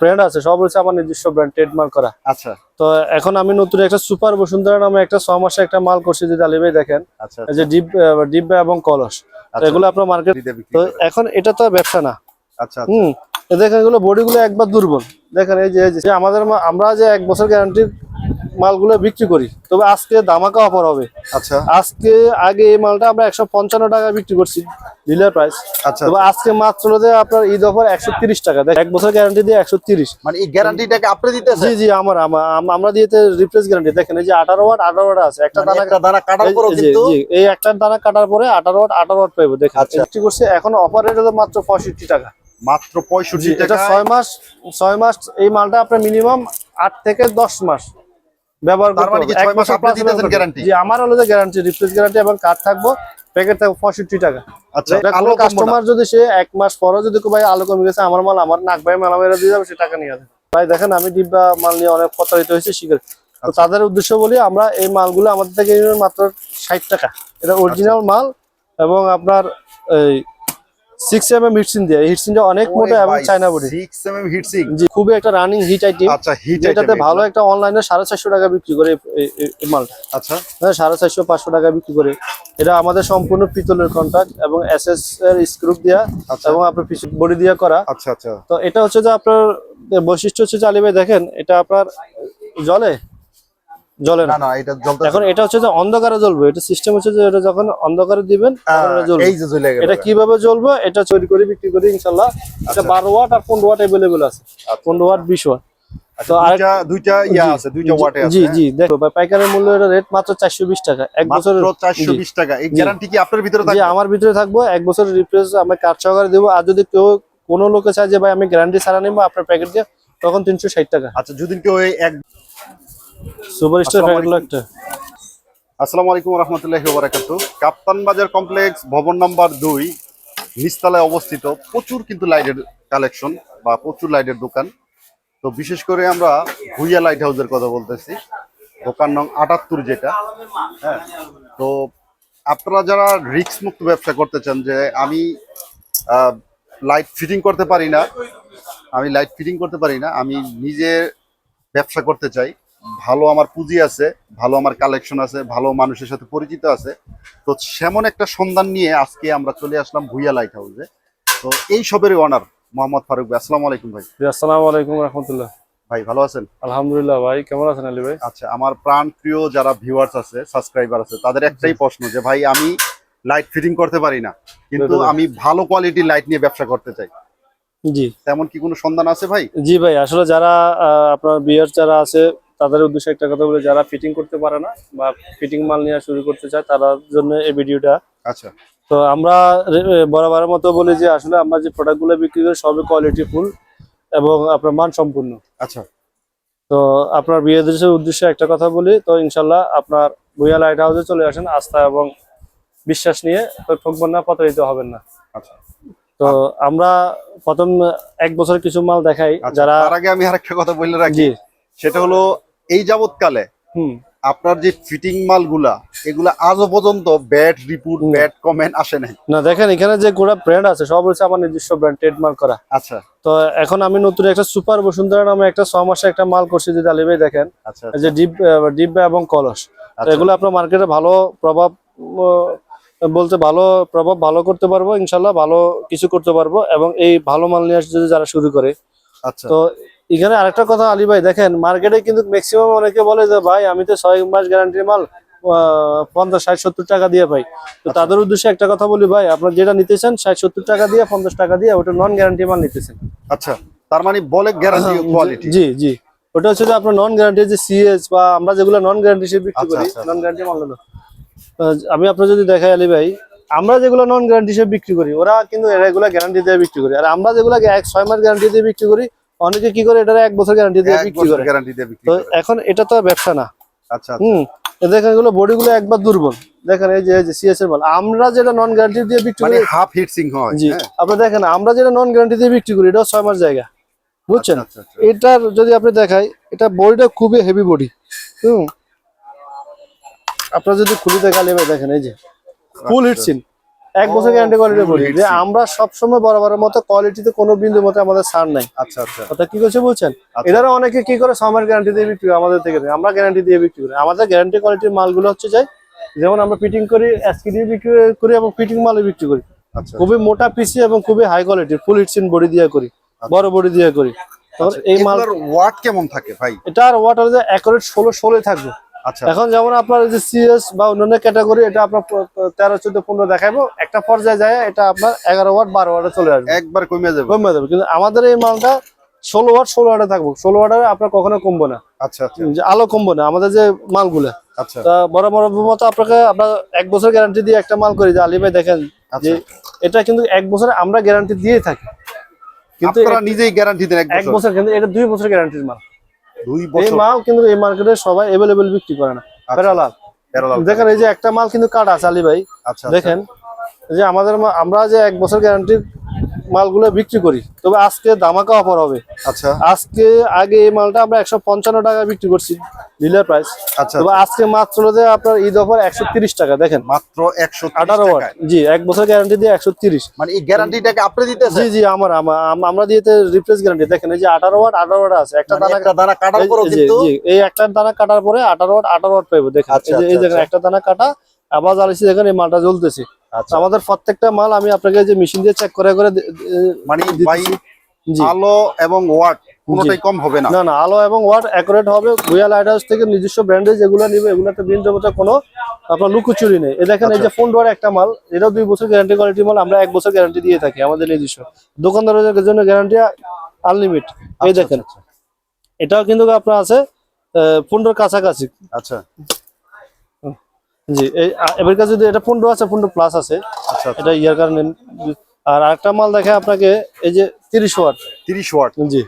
Brand আছে সব হচ্ছে আমার নিজস্ব ব্র্যান্ড ট্রেডমার্ক করা। আচ্ছা। তো এখন আমি নতুন একটা সুপার বসুন্ধরা নামে একটা ছ মাসে একটা মাল করছি যদি আলিবে দেখেন। আচ্ছা এই যে ডিপ ডিব্বা এবং কলস। আচ্ছা। এগুলো আপনার মার্কেট তো এখন এটা তো ব্যবসা না। আচ্ছা আচ্ছা। হুম। এ দেখেন এগুলো বডিগুলো একবার দুর্বল। দেখেন এই যে আমাদের আমরা যে এক বছর গ্যারান্টির মালগুলো বিক্রি করি তবে আজকে দামাকা অফার হবে। আচ্ছা। আজকে আগে এই মালটা আমরা একশো পঞ্চান্ন টাকা বিক্রি করছি ডিলার প্রাইস আচ্ছা তবে আজকে মাত্র যে আপনার ঈদ অফার একশো তিরিশ টাকা। দেখ এক বছর গ্যারান্টি দিয়ে একশো তিরিশ। মানে এই গ্যারান্টিটাকে আপনি দিতেছেন? জি জি আমার আমরা দিয়েতে রিপ্লেস গ্যারান্টি দেখেন এই যে আঠারো ওয়াট আঠারো ওয়াট আছে। একটা মানে দানা একটা দানা কাটার এই- এই যে- কিন্তু এই একটা দানা কাটার পরে আঠারো ওয়াট আঠারো ওয়াট পাইবো। দেখেন আচ্ছা। বিক্রি করছে। এখন অফার রেট হলো মাত্র পঁয়ষট্টি টাকা। মাত্র পঁয়ষট্টি এটা টাকা ছয় মাস ছয় মাস এই মালটা আপনার মিনিমাম আট থেকে দশ মাস ব্যবহার মানে আমার হলো যে গ্যারান্টি রিপ্লেস গ্যারান্টি এবং কার্ড থাকব প্যাকেট থাকবে পঁয়ষট্টি টাকা। আচ্ছা আলো। কাস্টমার যদি সে এক মাস যদি কেউ ভাই আলো কমে গেছে আমার মাল আমার নাক ভাই মাল মেরে দিয়ে যাবে সে টাকা নিয়ে যাবে। ভাই দেখেন আমি ডিব্বা মাল নিয়ে অনেক প্রতারিত হয়েছে শিখে তো আচ্ছা। তাদের উদ্দেশ্য বলি আমরা এই মালগুলো আমাদের থেকে মাত্র ষাট টাকা। এটা অরিজিনাল মাল এবং আপনার এই সিক্স এম এম হিটসিন দিয়ে। হিটসিনটা অনেক মোটা এবং China body. 6mm heat sink। জি খুবই একটা রানিং হিট আইটেম আচ্ছা হিট যেটাতে ভালো একটা অনলাইনে সাড়ে চারশো টাকা বিক্রি করে এই- মালটা। আচ্ছা। হ্যাঁ সাড়ে চারশো পাঁচশো টাকা বিক্রি করে। এটা আমাদের সম্পূর্ণ পিতলের কন্ট্রাক্ট এবং এস এস এর স্ক্রুপ দেওয়া আচ্ছা। এবং আপনার বডি দিয়ে করা। আচ্ছা আচ্ছা। তো এটা হচ্ছে যে আপনার বৈশিষ্ট্য হচ্ছে যে দেখেন এটা আপনার জলে জলে না। না এটা জ্বলতে এখন এটা হচ্ছে যে অন্ধকারে জ্বলবে। এটা সিস্টেম হচ্ছে যে এটা যখন অন্ধকারে দিবেন এটা জ্বলবে। এই যে জ্বলে গেল এটা কীভাবে জ্বলবে? এটা তৈরি করে বিক্রি করি ইনশাল্লাহ। এটা বারো ওয়াট আর পনেরো ওয়াট অ্যাভেলেবেল আছে। পনেরো ওয়াট বিশ ওয়াট। তো আরেক দুইটা ইয়া আছে দুইটা ওয়াটে আছে জি জি দেখো ভাই পাইকারের মূল্য এটা রেট মাত্র চারশো বিশ টাকা। এক মাত্র বছরের 420 টাকা। এই গ্যারান্টি কি আপনার ভিতরে জি আমার ভিতরে থাকব। এক বছরের রিপ্লেস আমি কার্ড সহকারে দেবো। আর যদি কেউ কোনো লোকে চায় যে ভাই আমি গ্যারান্টি ছাড়া নিবো আপনার প্যাকেট দিয়ে তখন তিনশো ষাট টাকা। আচ্ছা যদি কেউ এক সুপার স্টার আসসালামু প্যাকেট একটা। আসসালামু আলাইকুম রহমতুল্লাহি ওবারাকাতু কাপ্তান বাজার কমপ্লেক্স ভবন নাম্বার দুই নিচতলায় অবস্থিত। প্রচুর কিন্তু লাইটের কালেকশন বা প্রচুর লাইটের দোকান। তো বিশেষ করে আমরা ভুইয়া লাইট হাউসের কথা বলতেছি। দোকান নং আটাত্তর যেটা। হ্যাঁ। তো আপনারা যারা রিক্স মুক্ত ব্যবসা করতে চান যে আমি লাইট ফিটিং করতে পারি না আমি লাইট ফিটিং করতে পারি না আমি নিজে ব্যবসা করতে চাই ভালো আমার পুঁজি আছে ভালো আমার কালেকশন আছে ভালো মানুষের সাথে পরিচিত আছে। তো সেমন একটা সন্ধান নিয়ে আজকে আমরা চলে আসলাম ভুইয়া লাইট হাউসে তো এই সবের অনার মোহাম্মদ ফারুক ভাই আসসালামু আলাইকুম ভাই। আসসালামু আলাইকুম রহমতুল্লাহ। ভাই ভালো আছেন? আলহামদুলিল্লাহ ভাই কেমন আছেন আলী ভাই? আচ্ছা আমার প্রাণ প্রিয় যারা ভিউয়ার্স আছে সাবস্ক্রাইবার আছে তাদের একটাই প্রশ্ন যে ভাই আমি লাইট ফিটিং করতে পারি না কিন্তু আমি ভালো কোয়ালিটির লাইট নিয়ে ব্যবসা করতে চাই। জি। তেমন কি কোনো সন্ধান আছে ভাই? জি ভাই আসলে যারা আপনার বিয়ার যারা আছে তাদের উদ্দেশ্যে একটা কথা বলে যারা ফিটিং করতে পারে না বা ফিটিং মাল নিয়ে শুরু করতে চায় তার জন্য এই ভিডিওটা। আচ্ছা। তো আমরা বরাবরের মতো বলি যে আসলে আমরা যে প্রোডাক্টগুলো বিক্রি করি সবই কোয়ালিটি ফুল এবং আপনার মান সম্পূর্ণ। আচ্ছা। তো আপনার বিয়ে দেশের উদ্দেশ্যে একটা কথা বলি তো ইনশাল্লাহ আপনার ভুইয়া লাইট হাউসে চলে আসেন আস্থা এবং বিশ্বাস নিয়ে তো ঠকবেন না প্রতারিত হবেন না। আচ্ছা। তো আমরা প্রথম এক বছর কিছু মাল দেখাই আচ্ছা, যারা আগে আমি আরেকটা কথা বলে রাখি। সেটা হলো এই যাবৎকালে হুম। আপনার যে ফিটিং মালগুলা এগুলা আজও পর্যন্ত ব্যাড রিপোর্ট। ব্যাড কমেন্ট আসে নাই। না দেখেন এখানে যে গোটা ব্র্যান্ড আছে সব হচ্ছে আমার নিজস্ব ব্র্যান্ড ট্রেডমার্ক করা। আচ্ছা। তো এখন আমি নতুন একটা সুপার বসুন্ধরা নামে একটা ছ মাসে একটা মাল করছি যদি আলিবাই দেখেন আচ্ছা এই যে ডিপ ডিব্বা এবং কলস আচ্ছা। এগুলো আপনার মার্কেটে ভালো প্রভাব বলতে ভালো প্রভাব ভালো করতে পারব ইনশাল্লাহ ভালো কিছু করতে পারব এবং এই ভালো মাল নিয়ে যদি যারা শুরু করে আচ্ছা। তো এখানে আরেকটা কথা আলী ভাই দেখেন মার্কেটে কিন্তু ম্যাক্সিমাম অনেকে বলে যে ভাই আমি তো ছয় মাস গ্যারান্টির মাল পঞ্চাশ ষাট সত্তর টাকা দিয়ে পাই। তো আচ্ছা। তাদের উদ্দেশ্যে একটা কথা বলি ভাই আপনার যেটা নিতেছেন ষাট সত্তর টাকা দিয়ে পঞ্চাশ টাকা দিয়ে ওটা নন গ্যারান্টি মাল নিতেছেন আচ্ছা তার মানে বলে গ্যারান্টি কোয়ালিটি জি জি। ওটা হচ্ছে যে আপনার নন গ্যারান্টি যে সিএস বা আমরা যেগুলো নন গ্যারান্টি হিসেবে বিক্রি আচ্ছা, করি আচ্ছা, নন গ্যারান্টি মাল হলো। আমি আপনার যদি দেখাই আলী ভাই আমরা যেগুলো নন গ্যারান্টি হিসেবে বিক্রি করি ওরা কিন্তু রেগুলার গ্যারান্টি দিয়ে বিক্রি করি। আর আমরা যেগুলো এক ছয় মাস গ্যারান্টি দিয়ে বিক্রি করি অনেকে কি করে এটা এক বছর গ্যারান্টি দিয়ে বিক্রি করে। গ্যারান্টি দিয়ে বিক্রি তো এখন এটা তো ব্যবসা না। আচ্ছা আচ্ছা। হুম দেখেন এগুলো বডিগুলো একবার দুর্বল। দেখেন এই যে এই যে সিএস এর মাল। আমরা যেটা নন গ্যারান্টি দিয়ে বিক্রি মানে করি হাফ হিট সিং হয় জি হ্যাঁ? আপনি দেখেন আমরা যেটা নন গ্যারান্টি দিয়ে বিক্রি করি এটা ছয় মাস জায়গা। বুঝছেন? আচ্ছা, আচ্ছা। এটার যদি আপনি দেখাই এটা বডিটা খুবই হেভি বডি হুম। আপনারা যদি খুলি দেখালে দেখেন এই যে ফুল হিট সিন এক বছর গ্যারান্টি কোয়ালিটি বলি। যে আমরা সবসময় বরাবরের মতো কোয়ালিটিতে কোনো বিন্দু মতো আমাদের ছাড় নাই। আচ্ছা আচ্ছা। কথা কি করছে বলছেন? আচ্ছা। এনারা অনেকে কি করে? ছয় গ্যারান্টি দিয়ে বিক্রি করে আমাদের থেকে। আমরা গ্যারান্টি দিয়ে বিক্রি করি। আমাদের গ্যারান্টি কোয়ালিটির মালগুলো হচ্ছে যাই যেমন আমরা ফিটিং করি এসকি দিয়ে বিক্রি করি এবং ফিটিং মালও বিক্রি করি। আচ্ছা। খুবই মোটা পিসি এবং খুবই হাই কোয়ালিটির ফুল হিটসিন বডি দিয়ে করি বড় বডি দিয়ে করি। তারপর এই মাল ওয়াট কেমন থাকে ভাই? এটার ওয়াটার যে অ্যাকুরেট ষোলো ষোলোই থাকবে। আচ্ছা এখন যেমন আপনার যে সিএস বা অন্যান্য ক্যাটাগরি এটা আপনার তেরো চোদ্দ পনেরো দেখাবো একটা পর্যায়ে যায় এটা আপনার এগারো ওয়াট বারো ওয়াটে চলে আসবে। একবার কমে যাবে। কমে যাবে। কিন্তু আমাদের এই মালটা ষোলো ওয়াট ষোলো ওয়াটে থাকব। ষোলো ওয়াটে আপনার কখনো কমবো না। আচ্ছা আচ্ছা। আলো কমবো না। আমাদের যে মালগুলো। আচ্ছা। তা বড় বড় মতো আপনাকে আমরা এক বছর গ্যারান্টি দিয়ে একটা মাল করি। যে আলী ভাই দেখেন যে আচ্ছা এটা কিন্তু এক বছরে আমরা গ্যারান্টি দিয়েই থাকি। কিন্তু নিজেই গ্যারান্টি দেন এক বছর। কিন্তু এটা দুই বছর গ্যারান্টির মাল। দুই এই মাল কিন্তু এই মার্কেটে সবাই এভেলেবেল বিক্রি করে না। আচ্ছা। প্যারালাল প্যারালাল দেখেন এই যে একটা মাল কিন্তু কাটা চালি ভাই। আচ্ছা দেখেন এই যে আমাদের আমরা যে এক বছর গ্যারান্টির মালগুলো বিক্রি করি। তবে আজকে দামাকা অফার হবে। আচ্ছা। আজকে আগে এই মালটা আমরা একশো পঞ্চান্ন টাকা বিক্রি করছি ডিলার প্রাইস আচ্ছা তবে আজকে মাত্র যে আপনার ঈদ অফার একশো তিরিশ টাকা দেখেন। মাত্র একশো আঠারো জি এক বছর গ্যারান্টি দিয়ে একশো তিরিশ। মানে এই গ্যারান্টিটাকে আপনি দিতেছেন? জি জি আমার আমরা দিয়েতে রিপ্লেস গ্যারান্টি দেখেন এই যে আঠারো ওয়াট আঠারো ওয়াট আছে। একটা মানে দানা একটা দানা কাটার জি, এই একটা দানা কাটার পরে আঠারো ওয়াট আঠারো ওয়াট পাইবো। দেখেন আচ্ছা, এই যে- আচ্ছা, দেখেন আচ্ছা। একটা দানা কাটা আবার জ্বালিয়েছি দেখেন এই মালটা জ্বলতেছে। আচ্ছা। আমাদের প্রত্যেকটা মাল আমি আপনাকে যে মেশিন দিয়ে চেক করে করে মানে আলো এবং ওয়াট কোনোটাই কম হবে না। না না আলো এবং ওয়াট অ্যাকুরেট হবে। ভুয়া লাইট হাউস থেকে নিজস্ব ব্র্যান্ডে যেগুলো নিবে এগুলোতে বিন দেবতা কোনো আপনার লুকোচুরি নেই। এই দেখেন এই যে ফোন ডোয়ার একটা মাল এটা দুই বছর গ্যারান্টি কোয়ালিটি মাল আমরা এক বছর গ্যারান্টি দিয়ে থাকি আমাদের নিজস্ব। দোকানদারদের জন্য গ্যারান্টি আনলিমিট এই আচ্ছা, দেখেন। এটাও কিন্তু আপনার আছে পনেরোর কাছাকাছি। আচ্ছা। জি এই এবার যদি এটা পনেরো আছে পনেরো প্লাস আছে আচ্ছা আচ্ছা। এটা ইয়ার কারণে আর আরেকটা মাল দেখে আপনাকে এই যে তিরিশ ওয়াট। তিরিশ ওয়াট। জি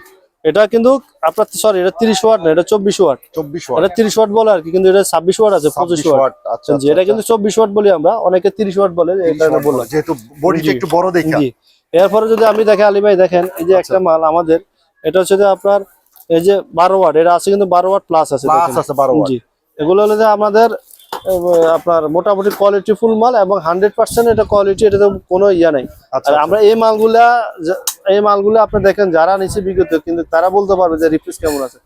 এটা কিন্তু আপনার সরি এটা তিরিশ ওয়াট না এটা চব্বিশ ওয়াট। চব্বিশ ওয়াট। এটা তিরিশ ওয়াট বলে আর কি কিন্তু এটা ছাব্বিশ ওয়াট আছে পঁচিশ ওয়াট। আচ্ছা জি এটা কিন্তু চব্বিশ ওয়াট বলি আমরা অনেকে তিরিশ ওয়াট বলে কারণে বললাম। যেহেতু বডিটা একটু বড় দেখা। জি এরপরে যদি আমি দেখে আলী ভাই দেখেন এই যে একটা মাল আমাদের এটা হচ্ছে যে আপনার এই যে বারো ওয়াট এটা আছে কিন্তু বারো ওয়াট প্লাস আছে প্লাস। আছে বারো ওয়াট। জি এগুলো হলো যে আমাদের আপনার মোটামুটি কোয়ালিটি ফুল মাল এবং হান্ড্রেড পার্সেন্ট এটা কোয়ালিটি এটা তো কোনো ইয়া নাই। আচ্ছা আর আমরা এই মালগুলা এই মালগুলো আপনি দেখেন যারা নিচে বিগত কিন্তু তারা বলতে পারবে যে রিপ্লেস কেমন আছে।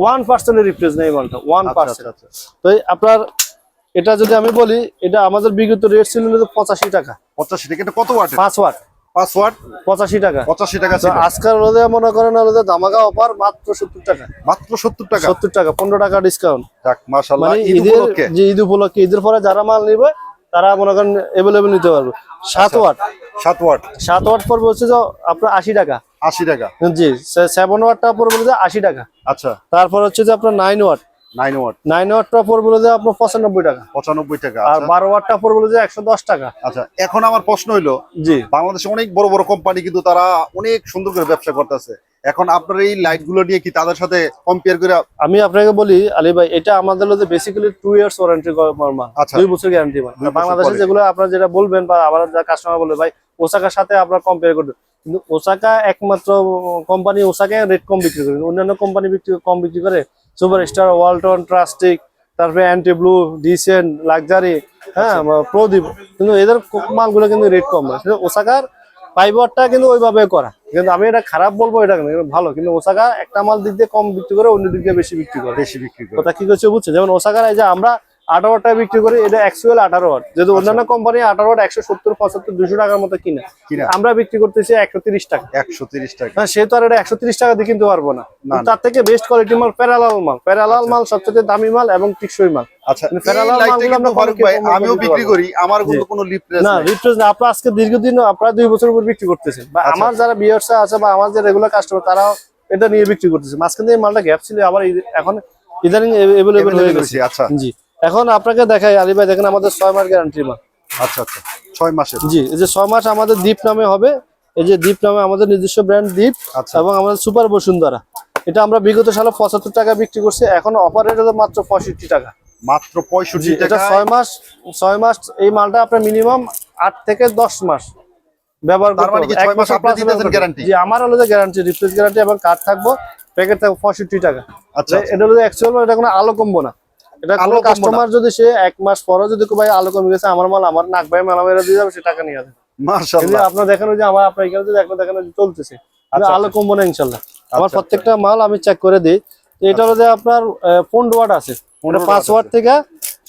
ওয়ান পার্সেন্টের রিপ্লেস নেই মালটা ওয়ান আচ্ছা, পার্সেন্ট আচ্ছা, আচ্ছা। তো আপনার এটা যদি আমি বলি এটা আমাদের বিগত রেট ছিল পঁচাশি টাকা। পঁচাশি টাকা এটা কত ওয়াট পাঁচ ওয়াট পাঁচ ওয়াট পঁচাশি টাকা। পঁচাশি টাকা আজকাল রোদে মনে করেন যে ধামাকা অফার মাত্র সত্তর টাকা। মাত্র সত্তর টাকা? সত্তর টাকা পনেরো টাকা ডিসকাউন্ট যাক মাশাআল্লাহ মানে ঈদ ঈদের যে ঈদ উপলক্ষে ঈদের পরে যারা মাল নিবে তারা মনে করেন এভেলেবেল নিতে পারবে। সাত আচ্ছা। ওয়াট সাত ওয়াট সাত ওয়াট পড়বে হচ্ছে যে আপনার আশি টাকা। আশি টাকা। জি সেভেন ওয়াটটা পড়বে যে আশি টাকা। আচ্ছা। তারপর হচ্ছে যে আপনার নাইন ওয়াট ওয়াট। নাইন ওয়াটটা পড়বে যে আপনার পঁচানব্বই টাকা। পঁচানব্বই টাকা আর আচ্ছা। ওয়াটটা পড়বে যে টাকা। আচ্ছা এখন আমার প্রশ্ন হইল জি। বাংলাদেশে অনেক বড় বড় কোম্পানি কিন্তু তারা অনেক সুন্দর করে ব্যবসা করতেছে। এখন আপনার এই নিয়ে কি তাদের সাথে কম্পেয়ার করে আমি আপনাকে বলি আলী ভাই এটা আমাদের হচ্ছে বেসিক্যালি টু ইয়ার্স ওয়ারেন্টি মাল আচ্ছা। দুই বছর গ্যারান্টি মাল দুই বাংলাদেশে যেগুলো আপনারা যেটা বলবেন বা আবার যা কাস্টমার বলবে ভাই ওসাকার সাথে আপনারা কম্পেয়ার করবেন কিন্তু ওসাকা একমাত্র কোম্পানি ওসাকা রেট কম বিক্রি করে। অন্যান্য কোম্পানি বিক্রি কম বিক্রি করে। সুপার স্টার ওয়ালটন ট্রাস্টিক তারপরে অ্যান্টি ব্লু ডিসেন্ট লাক্সারি হ্যাঁ প্রদীপ কিন্তু এদের মালগুলো কিন্তু রেট কম না। কিন্তু ওসাকার ফাইবারটা কিন্তু ওইভাবে করা। কিন্তু আমি এটা খারাপ বলব এটা ভালো। কিন্তু ওসাকা একটা মাল দিক দিয়ে কম বিক্রি করে অন্য দিক দিয়ে বেশি বিক্রি করে। বেশি বিক্রি করে। কথা কি করছে বুঝছে? যেমন ওসাকার এই যে আমরা আঠারো বিক্রি করি এটা অ্যাকচুয়াল আঠারো ওয়াট যেহেতু অন্যান্য কোম্পানি আঠারো ওয়াট একশো সত্তর পঁচাত্তর দুশো টাকার মতো কিনে। আমরা বিক্রি করতেছি একশো তিরিশ টাকা। একশো তিরিশ টাকা। হ্যাঁ সে তো আর এটা একশো তিরিশ টাকা দিয়ে কিনতে পারব না। তার থেকে বেস্ট কোয়ালিটি মাল প্যারালাল মাল। প্যারালাল মাল সবচেয়ে দামি মাল এবং টিকসই মাল। আচ্ছা কম আমিও বিক্রি করি আমার কোনো লিপ্রেস না রিপ্লেস না আপনার আজকে দীর্ঘদিন আপনারা দুই বছর উপর বিক্রি করতেছেন। বা আমার যারা বিয়ার্সা আছে বা আমার যে রেগুলার কাস্টমার তারাও এটা নিয়ে বিক্রি করতেছে। মাঝখান থেকে মালটা গ্যাপ ছিল আবার এখন ইদানিং এভেলেবেল হয়ে গেছে। আচ্ছা। জি। এখন আপনাকে দেখাই আলী ভাই দেখেন আমাদের ছয় মাস গ্যারান্টি মাল। আচ্ছা আচ্ছা। ছয় মাসের। জি এই যে ছয় মাস আমাদের দ্বীপ নামে হবে এই যে দ্বীপ নামে আমাদের নিজস্ব ব্র্যান্ড দ্বীপ আচ্ছা। এবং আমাদের সুপার বসুন্ধরা। এটা আমরা বিগত সালে পঁচাত্তর টাকা বিক্রি করছি এখন অফার রেট মাত্র পঁয়ষট্টি টাকা। মাত্র পঁয়ষট্টি এটা ছয় মাস ছয় মাস এই মালটা আপনার মিনিমাম আট থেকে দশ মাস ব্যবহার করতে মানে কি হবে। এক মাস বছর আপনি plus দিতেছেন ব্যবহার করতে হবে। guarantee? জি আমার হলো যে গ্যারান্টি রিপ্লেস গ্যারান্টি এবং কার্ড থাকব প্যাকেট থাকবে পঁয়ষট্টি টাকা। আচ্ছা এটা হলো অ্যাকচুয়াল এটা কোনো আলো কমবো না। এটা আলো। কাস্টমার যদি সে এক মাস পরে যদি ভাই আলো কমে গেছে আমার মাল আমার নাক ভাই মেলা মেরা দিয়ে যাবে সে টাকা নিয়ে যাবে। মাশাআল্লাহ। আপনার দেখানো যে আমার আপনার এখানে যদি দেখানো চলতেছে। আচ্ছা, আলো কমবো না ইনশাল্লাহ আমার আচ্ছা, প্রত্যেকটা মাল আমি চেক করে দিই। এটা হলো যে আপনার পনেরো ওয়াট আছে। 15 ওয়াট থেকে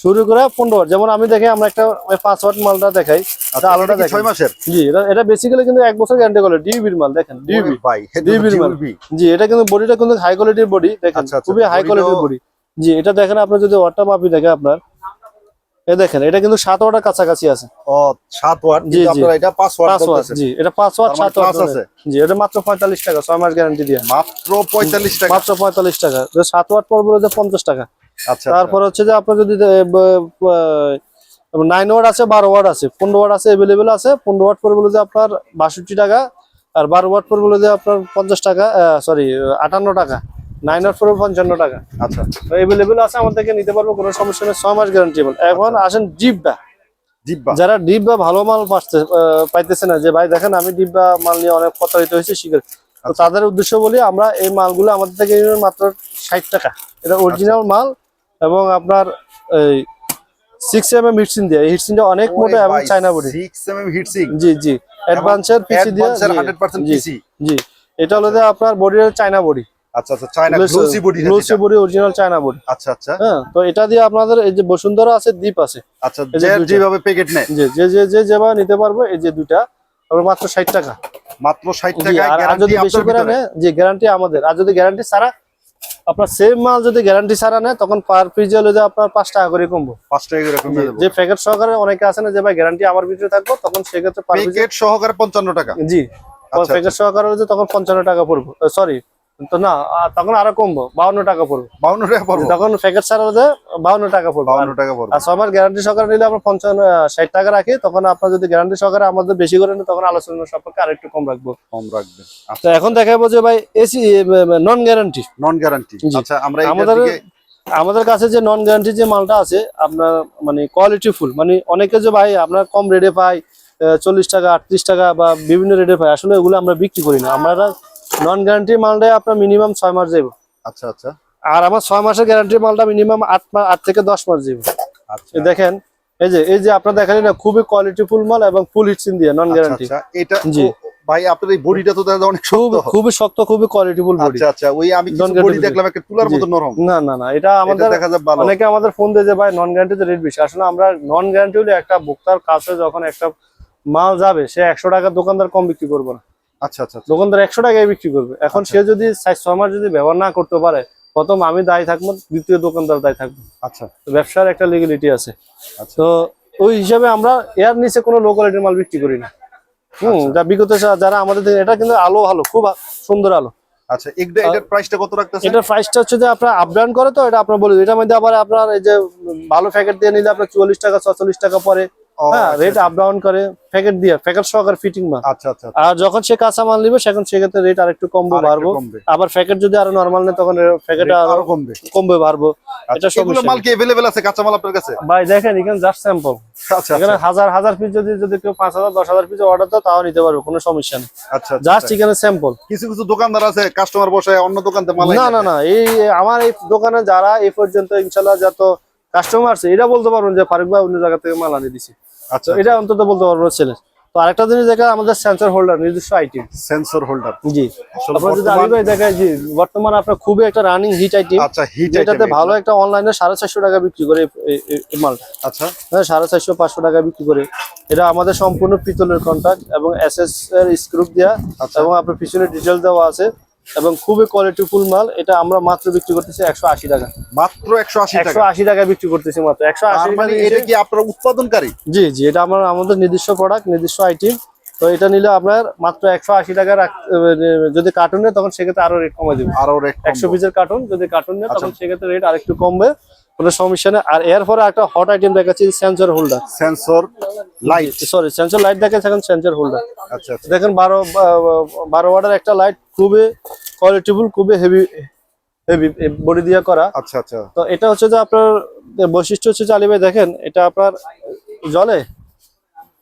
শুরু করে পনেরো ওয়াট যেমন আমি দেখি আমরা একটা ওই পাঁচ ওয়াট মালটা দেখাই। আচ্ছা, আলোটা এটা কি মাসের? জি এটা এটা বেসিক্যালি কিন্তু এক বছর গ্যারান্টি করে ডিবির মাল দেখেন। ডিবি ভাই এটা মাল। জি এটা কিন্তু বডিটা কিন্তু হাই কোয়ালিটির বডি দেখেন। আচ্ছা, আচ্ছা, খুবই হাই কোয়ালিটির বডি জি এটা দেখেন আপনি যদি ওয়াটটা মাপি দেখে আপনার। এ দেখেন এটা কিন্তু সাত ওয়াটের কাছাকাছি আছে। ও 7 ওয়াট কিন্তু আপনারা এটা 5 ওয়াট জি এটা মানে ওয়াট আছে? জি এটা মাত্র পঁয়তাল্লিশ টাকা ছয় মাস গ্যারান্টি দিয়ে। মাত্র 45 টাকা। মাত্র পঁয়তাল্লিশ টাকা। ওয়াট পড়বে হচ্ছে পঞ্চাশ টাকা। আচ্ছা তারপর হচ্ছে যে আপনার যদি ওয়াট আছে ওয়াট আছে। ওয়াট আছে আছে। পনেরো ওয়াট পড়বে হলো যে আপনার বাষট্টি টাকা আর বারো ওয়াট পড়বে হলো যে আপনার পঞ্চাশ টাকা সরি আটান্ন টাকা। নাইন ওয়াট পড়বে পঞ্চান্ন টাকা। আচ্ছা। এভেলেবেল আছে আমার থেকে নিতে পারব কোনো সমস্যা নেই ছয় মাস গ্যারান্টি এখন আসেন ডিব্বা জিব্বা? যারা ডিব্বা ভালো মাল পাইতেছে না যে ভাই দেখেন আমি ডিব্বা মাল নিয়ে অনেক প্রতারিত হয়েছে শিখে তো তাদের উদ্দেশ্য বলি আমরা এই মালগুলো আমাদের থেকে মাত্র ষাট টাকা। এটা অরিজিনাল মাল এবং আপনার এই সিক্স এম এম হিটসিন দিয়ে। হিটসিনটা অনেক মোটা এবং China body. 6 MM heat sink জি জি। অ্যাডভান্সের পিসি দিয়ে জি, জি, জি। এটা হলো যে আপনার বডি চায়না বডি। আচ্ছা আচ্ছা China glossy body glossy body original China body আচ্ছা আচ্ছা। হ্যাঁ তো এটা দিয়ে আপনাদের এই যে বসুন্ধরা আছে দ্বীপ আছে। আচ্ছা এই যে যে দুইটা। যেভাবে প্যাকেট নেয়। যে যে যে যে যেভাবে নিতে পারব এই যে দুইটা মাত্র ষাট টাকা। মাত্র 60 টাকা আর- আর গ্যারান্টি যদি বেশি করে নেয় যে গ্যারান্টি আমাদের। আর যদি গ্যারান্টি ছাড়া আপনার সেম মাল যদি গ্যারান্টি ছাড়া নেয় তখন পার পিস হলে যে আপনার পাঁচ টাকা করে কমবো। 5 টাকা করে কমে যে প্যাকেট সহকারে অনেকে আছে না যে ভাই গ্যারান্টি আমার ভিতরে থাকব তখন সেক্ষেত্রে প্যাকেট সহকারে 55 টাকা। জি প্যাকেট সহকারে হলে তখন পঞ্চান্ন টাকা পড়ব। সরি তো না তখন আরও কমবো বাউন্ন টাকা পড়ব। 52 টাকা পড়বে? তখন প্যাকেট ছাড়া বাউন্ন টাকা পড়ব। আর 52 টাকা পড়বে। আর ছয় মাস গ্যারান্টি সহকারে নিলে আমরা পঞ্চান্ন ষাট টাকা রাখি তখন আপনার যদি গ্যারান্টি সহকারে আমাদের বেশি করে তখন আলোচনা সম্পর্কে আরেকটু কম রাখব। কম রাখবেন তো এখন দেখাবো যে ভাই AC non guarantee non guarantee আচ্ছা আমরা আমাদের আমাদের কাছে যে নন গ্যারান্টি যে মালটা আছে আপনার মানে কোয়ালিটি ফুল মানে অনেকে যে ভাই আপনার কম রেটে পাই চল্লিশ টাকা আটত্রিশ টাকা বা বিভিন্ন রেটে পাই আসলে এগুলো আমরা বিক্রি করি না। আমরা নন গ্যারান্টি মালটাই আপনার মিনিমাম ছয় মাস যাব আচ্ছা আচ্ছা। আর আমার ছয় মাসের গ্যারান্টি মালটা মিনিমাম আট মাস আট থেকে দশ মাস যাব আচ্ছা। দেখেন এই যে এই যে আপনার দেখেন না খুবই কোয়ালিটি ফুল মাল এবং ফুল হিটসিন দিয়ে নন আচ্ছা, গ্যারান্টি আচ্ছা। এটা জি। ভাই আপনার এই বডিটা তো অনেক খুব শক্ত। খুবই শক্ত খুবই কোয়ালিটি ফুল বডি আচ্ছা আচ্ছা। ওই আমি কিছু বডি দেখলাম একটা তুলার মতো নরম। না না না এটা আমাদের দেখা যায় ভালো। অনেকে আমাদের ফোন দিয়ে যে ভাই নন গ্যারান্টিতে রেট বেশি। আসলে আমরা নন গ্যারান্টি হলে একটা ভোক্তার কাছে যখন একটা মাল যাবে সে একশো টাকা দোকানদার কম বিক্রি করবে না। আচ্ছা আচ্ছা আচ্ছা। দোকানদার একশো টাকায় বিক্রি করবে। এখন সে যদি ছয় মাস যদি ব্যবহার না করতে পারে প্রথম আমি দায়ী থাকব দ্বিতীয় দোকানদার দায়ী থাকব। আচ্ছা। তো ব্যবসার একটা লিগেলিটি আছে। আচ্ছা। তো ওই হিসাবে আমরা এর নিচে কোনো লো কোয়ালিটির মাল বিক্রি করি না। হুম আচ্ছা। যা বিগত যারা আমাদের এটা কিন্তু আলো ভালো খুব সুন্দর আলো। আচ্ছা এটা এটার প্রাইসটা কত রাখতেছে এটার প্রাইসটা হচ্ছে যে আপনার আপ ডাউন করে তো এটা আপনার বলে। এটার মধ্যে আবার আপনার এই যে ভালো প্যাকেট দিয়ে নিলে আপনার চুয়াল্লিশ টাকা ছচল্লিশ টাকা পরে হ্যাঁ আচ্ছা, রেট আপ ডাউন করে প্যাকেট দিয়ে প্যাকেট সহকারে ফিটিং মাল আচ্ছা আচ্ছা আর যখন সে কাঁচা মাল নিবে সেখন সেক্ষেত্রে রেট আরেকটু কমবো আরেকটু বাড়বো কমবে। আবার প্যাকেট যদি আরো নর্মাল নেই তখন প্যাকেট Rate আরো আরো কমবে কমবে বাড়বো আচ্ছা এটা এগুলো সমস্যা মাল নেই। কি अवेलेबल আছে কাঁচা মাল আপনার কাছে ভাই দেখেন এখানে জাস্ট স্যাম্পল আচ্ছা এখানে আচ্ছা হাজার হাজার পিস যদি যদি কেউ পাঁচ হাজার দশ হাজার পিস অর্ডার দেয় তাও নিতে পারবে কোনো সমস্যা নেই আচ্ছা আচ্ছা, জাস্ট আচ্ছা। এখানে স্যাম্পল কিছু কিছু দোকানদার আছে কাস্টমার বসে অন্য দোকান থেকে মাল না আইনা না না এই আমার এই দোকানে যারা এই পর্যন্ত ইনশাল্লাহ যত কাস্টমার আছে এটা বলতে পারবেন যে ফারুক ভাই অন্য জায়গা থেকে মাল আনিয়ে দিছি। আচ্ছা এটা অন্তত বলতে পারব ছেলে। তো আরেকটা জিনিস দেখা আমাদের সেন্সর হোল্ডার নিজস্ব আইটেম সেন্সর হোল্ডার জি। আপনার যদি বর্তমান- ভাই দেখাই জি বর্তমানে আপনার খুবই একটা রানিং হিট আইটেম আচ্ছা হিট যেটাতে ভালো একটা অনলাইনে সাড়ে চারশো টাকা বিক্রি করে এই মালটা। আচ্ছা। হ্যাঁ সাড়ে চারশো পাঁচশো টাকা বিক্রি করে। এটা আমাদের সম্পূর্ণ পিতলের কন্ট্রাক্ট এবং এস এস এর স্ক্রুপ দেওয়া আচ্ছা। এবং আপনার পিছনে ডিটেল দেওয়া আছে। এবং খুবই কোয়ালিটি ফুল মাল। এটা আমরা মাত্র বিক্রি করতেছি একশো আশি টাকা। মাত্র 180 একশো আশি টাকায় বিক্রি করতেছি মাত্র। একশো আশি মানে এটা কি আপনার উৎপাদনকারী? জি জি এটা আমার আমাদের নির্দিষ্ট প্রোডাক্ট নির্দিষ্ট আইটেম তো এটা নিলে আপনার মাত্র একশো আশি টাকা যদি কার্টুন নেয় তখন সেক্ষেত্রে আরও রেট কমে দেবে। আরও রেট একশো পিসের কার্টুন যদি কার্টুন নেয় আচ্ছা। তখন সেক্ষেত্রে রেট আরেকটু কমবে। কোনো সমস্যা নেই। আর এরপরে একটা হট আইটেম দেখাচ্ছি sensor holder sensor light sorry sensor light দেখাচ্ছে এখন সেন্সর হোল্ডার আচ্ছা আচ্ছা। দেখেন বারো বারো ওয়াটের একটা লাইট খুবই কোয়ালিটিফুল খুবই হেভি হেভি বডি দিয়ে করা। আচ্ছা আচ্ছা। তো এটা হচ্ছে যে আপনার বৈশিষ্ট্য হচ্ছে যে দেখেন এটা আপনার জলে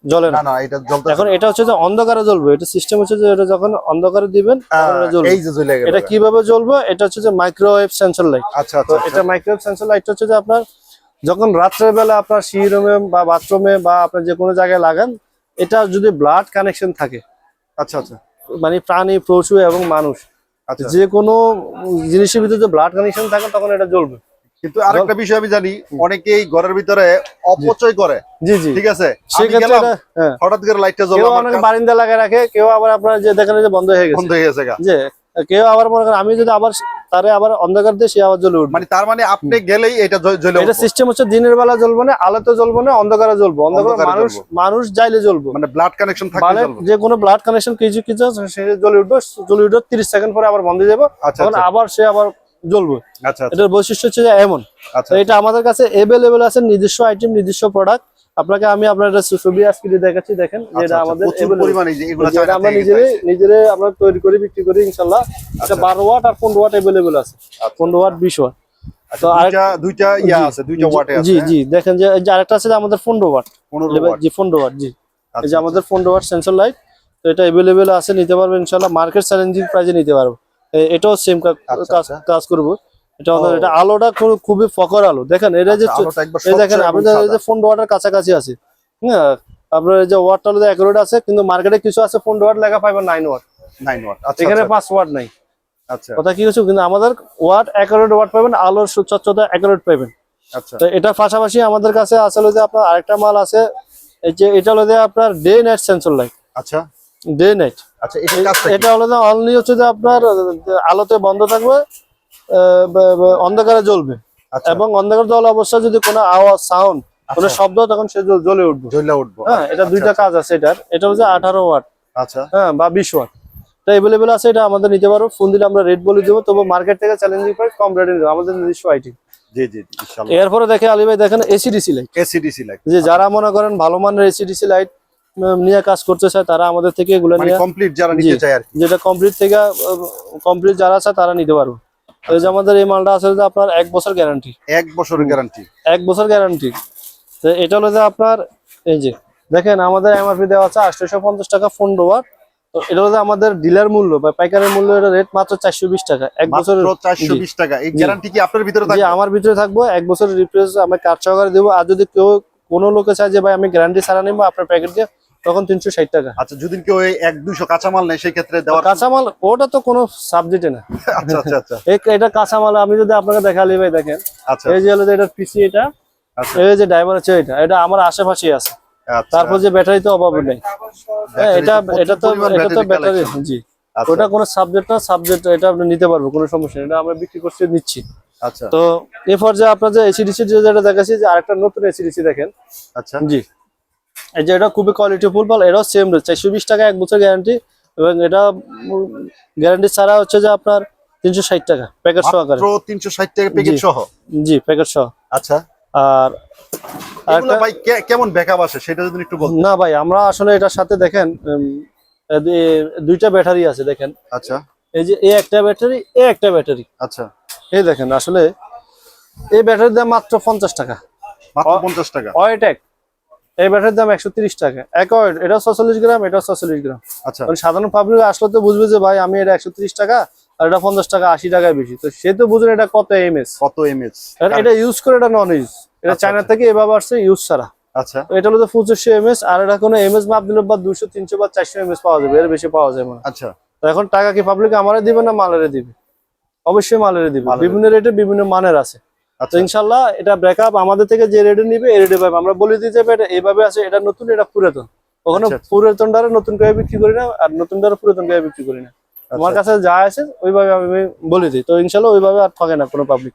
জলে না। না এটা জ্বলতে এখন এটা হচ্ছে যে অন্ধকারে জ্বলবে। এটা সিস্টেম হচ্ছে যে এটা যখন অন্ধকারে দিবেন এটা জ্বলবে। এই যে জ্বলে গেল এটা কীভাবে জ্বলবে? এটা হচ্ছে যে মাইক্রোওয়েভ সেন্সর লাইট আচ্ছা তো আচ্ছা এটা মাইক্রোওয়েভ সেন্সর লাইট হচ্ছে যে আপনার যখন রাত্রের বেলা আপনার সি রুমে বা বাথরুমে বা আপনার যে কোনো জায়গায় লাগান এটা যদি ব্লাড কানেকশন থাকে আচ্ছা আচ্ছা। মানে প্রাণী পশু এবং মানুষ আচ্ছা। যে কোনো জিনিসের ভিতরে যদি ব্লাড কানেকশন থাকে তখন এটা জ্বলবে। কিন্তু আরেকটা বিষয় আমি জানি অনেকেই ঘরের ভিতরে অপচয় করে। জি জি। ঠিক আছে? হ্যাঁ। হঠাৎ করে লাইটটা আমার অনেক বারিন্দা লাগায় রাখে কেউ আবার আপনার যে দেখেন যে বন্ধ হয়ে গেছে। বন্ধ হয়ে গেছে যে কেউ আবার মনে করেন আমি যদি আবার তারে আবার অন্ধকার দিয়ে সে আবার জ্বলে উঠবে। মানে তার মানে আপনি গেলেই এটা জ্ব- জ্বলে এটা সিস্টেম হচ্ছে দিনের বেলা জ্বলবো না আলোতে জ্বলবো না অন্ধকারে জ্বলবো। অন্ধকারে মানুষ। মানুষ যাইলে জ্বলবো। মানে ব্লাড কানেকশন থাকলে মানে যে কোনো ব্লাড কানেকশন কিছু কিছু সে জ্বলে উঠবে জ্বলে উঠবে তিরিশ সেকেন্ড পরে আবার বন্ধ হয়ে যাব। আচ্ছা তখন আচ্ছা। আবার সে আবার জ্বলবে। আচ্ছা আচ্ছা, এটার বৈশিষ্ট্য হচ্ছে যে এমন। আচ্ছা এটা আমাদের কাছে এভেলেবেল আছে নিজস্ব আইটেম নিজস্ব প্রোডাক্ট আপনাকে আমি আপনার একটা ছবি আজকে দিয়ে দেখাচ্ছি দেখেন আচ্ছা, আচ্ছা, আমাদের আমরা থেকে নিজেরে পাইছি। নিজেরে আমরা তৈরি করে বিক্রি করি ইনশাল্লাহ। এটা আচ্ছা। বারো ওয়াট আর পনেরো ওয়াট এভেলেবেল আছে। পনেরো ওয়াট বিশ ওয়াট। আচ্ছা, তো আরেক- দুইটা দুইটা ইয়া আছে দুইটা ওয়াটে আছে জি জি। দেখেন যে আরেকটা আছে যে আমাদের পনেরো ওয়াট। 15 ওয়াট। জি পনেরো ওয়াট জি। এই আচ্ছা, যে আমাদের পনেরো ওয়াট সেন্সর লাইট তো এটা এভেলেবেল আছে নিতে পারব ইনশাল্লাহ। মার্কেট চ্যালেঞ্জিং প্রাইজে নিতে পারব। এটাও সেম আচ্ছা, কাজ আচ্ছা। কাজ করব। এটা আমাদের এটা আলোটা খুবই ফকর আলো। দেখেন এটা যে আচ্ছা, দেখেন আপনাদের এই যে ফোন ওয়াটের কাছাকাছি আছে। হ্যাঁ আপনার এই যে ওয়াটটা হলো অ্যাকুরেট আছে কিন্তু মার্কেটে কিছু আছে ফোন ওয়াট লেখা পাইবেন নাইন ওয়াট 9 ওয়াট আচ্ছা এখানে আচ্ছা, পাঁচ ওয়াট নাই। আচ্ছা। কথা কি হচ্ছে? কিন্তু আমাদের ওয়াট অ্যাকুরেট ওয়াট পাবেন আলোর সুচ্ছতা অ্যাকুরেট পাবেন। আচ্ছা। তো এটা পাশাপাশি আমাদের কাছে আসলে যে আপনার আরেকটা মাল আছে এই যে এটা হলো যে আপনার ডে নাইট সেন্সর লাইট আচ্ছা। ডে নাইট আচ্ছা এটা কাজটা? এটা হলো যে অনলি হচ্ছে যে আপনার আলোতে বন্ধ থাকবে অন্ধকারে জ্বলবে। আচ্ছা। এবং অন্ধকার জল অবস্থায় যদি কোনো আওয়াজ সাউন্ড কোনো আচ্ছা। শব্দ তখন সে জ্বলে উঠবে। জ্বলে উঠবো। হ্যাঁ এটা আচ্ছা, দুইটা কাজ আছে এটার। এটা হচ্ছে আঠারো ওয়াট। আচ্ছা। হ্যাঁ বা বিশ ওয়াট। এটা এভেলেবেল আছে এটা আমাদের নিতে পারো। ফোন দিলে আমরা রেট বলে দেবো। তবু মার্কেট থেকে চ্যালেঞ্জিং প্রাইস কম রেটে দেবো আমাদের নিজস্ব আইটি জি জি জি ইনশাআল্লাহ এরপরে দেখে আলী ভাই দেখেন এসিডিসি লাইট এসিডিসি লাইট যে যারা মনে করেন ভালো মানের এসিডিসি লাইট নিয়ে কাজ করতে চায় তারা আমাদের থেকে এগুলো মানে নিয়ে কমপ্লিট যারা নিতে চায় আর যেটা কমপ্লিট থেকে কমপ্লিট যারা আছে তারা নিতে পারবে। এই যে আমাদের এই মালটা আছে যে আপনার এক বছর গ্যারান্টি এক বছর গ্যারান্টি এক বছর গ্যারান্টি তো এটা হলো যে আপনার এই যে দেখেন আমাদের এমআরপি দেওয়া আছে আটশোশো পঞ্চাশ টাকা ফোন তো এটা হলো যে আমাদের ডিলার মূল্য বা পাইকারের মূল্য এটা রেট মাত্র চারশো বিশ টাকা এক বছরের মাত্র 420 টাকা। এই গ্যারান্টি কি আপনার ভিতরে থাকবে? আমার ভিতরে থাকব এক বছরের রিপ্লেস আমি কার্ড সহকারে দেবো। আর যদি কেউ কোনো লোকে চায় যে ভাই আমি গ্যারান্টি ছাড়া নেব আপনার প্যাকেট দিয়ে তখন তিনশো ষাট টাকা। আচ্ছা যদি কেউ এক দুইশো কাঁচামাল নেয় সেই ক্ষেত্রে কাঁচামাল ওটা তো কোনো সাবজেক্টে না। আচ্ছা আচ্ছা আচ্ছা। এটা কাঁচামাল আমি যদি আপনাকে দেখালি ভাই দেখেন। আচ্ছা। এই যে হলো যে এটার পিসি এটা এই যে ড্রাইভার আছে এটা এটা আমার আশেপাশেই আছে। তারপর যে ব্যাটারি তো অভাব নেই। হ্যাঁ এটা এটা তো এটা তো ব্যাটারি জি। ওটা কোনো সাবজেক্ট না সাবজেক্ট এটা আপনি নিতে পারব কোনো সমস্যা নেই। এটা আমরা বিক্রি করতে নিচ্ছি। আচ্ছা। তো এরপর যে আপনার যে এসিডিসি যেটা দেখাচ্ছি যে আরেকটা নতুন এসিডিসি দেখেন। আচ্ছা। জি। এই যে এটা খুবই কোয়ালিটি ফুল পাল এটাও সেম রেট চারশো বিশ টাকা এক বছর গ্যারান্টি এবং এটা গ্যারান্টি ছাড়া হচ্ছে যে আপনার তিনশো ষাট টাকা প্যাকেট সহকারে। মাত্র 360 টাকা প্যাকেট সহ? জি প্যাকেট সহ। আচ্ছা। আর ভাই কেমন ব্যাকআপ আসে? সেটা যদি একটু বলতেন। না ভাই আমরা আসলে এটার সাথে দেখেন দুইটা ব্যাটারি আছে দেখেন। আচ্ছা। এই যে এ একটা ব্যাটারি এ একটা ব্যাটারি আচ্ছা। এই দেখেন আসলে এই ব্যাটারির দাম মাত্র পঞ্চাশ টাকা। মাত্র 50 টাকা। অয়েটেক এই ব্যাটারির দাম একশো তিরিশ টাকা। এক অয়েট এটাও ছচল্লিশ গ্রাম এটাও ছচল্লিশ গ্রাম। আচ্ছা। সাধারণ পাবলিক আসলে তো বুঝবে যে ভাই আমি এটা একশো তিরিশ টাকা আর এটা পঞ্চাশ টাকা আশি টাকায় বেশি। তো সে তো বুঝেন এটা কত এমএস কত এমএচ এটা ইউজ করে এটা নন ইউজ এটা আচ্ছা, চায়না আচ্ছা। থেকে এভাবে আসছে ইউজ ছাড়া। আচ্ছা। এটা হলো আর এটা কোনো এমএস মাপ দিলে বা দুশো তিনশো বা চারশো এমএস পাওয়া যাবে এর বেশি পাওয়া যাবে না। আচ্ছা। তো এখন টাকা কি পাবলিক আমারে দিবে না মালেরে দিবে? অবশ্যই মালেরে দিবে। বিভিন্ন রেটে বিভিন্ন মানের আছে। আচ্ছা। ইনশাল্লাহ এটা ব্যাকআপ আমাদের থেকে যে রেডি নিবে এই রেডি পাবে। আমরা বলে দিতে এটা এইভাবে আছে এটা নতুন এটা পুরাতন। কখনো পুরাতন ডারে নতুন করে বিক্রি করি না আর নতুন নতুনটারে পুরাতন করে বিক্রি করি না। আমার আচ্ছা। কাছে যা আছে ওইভাবে আমি বলে দিই। তো ইনশাল্লাহ ওইভাবে আর থাকে না কোনো পাবলিক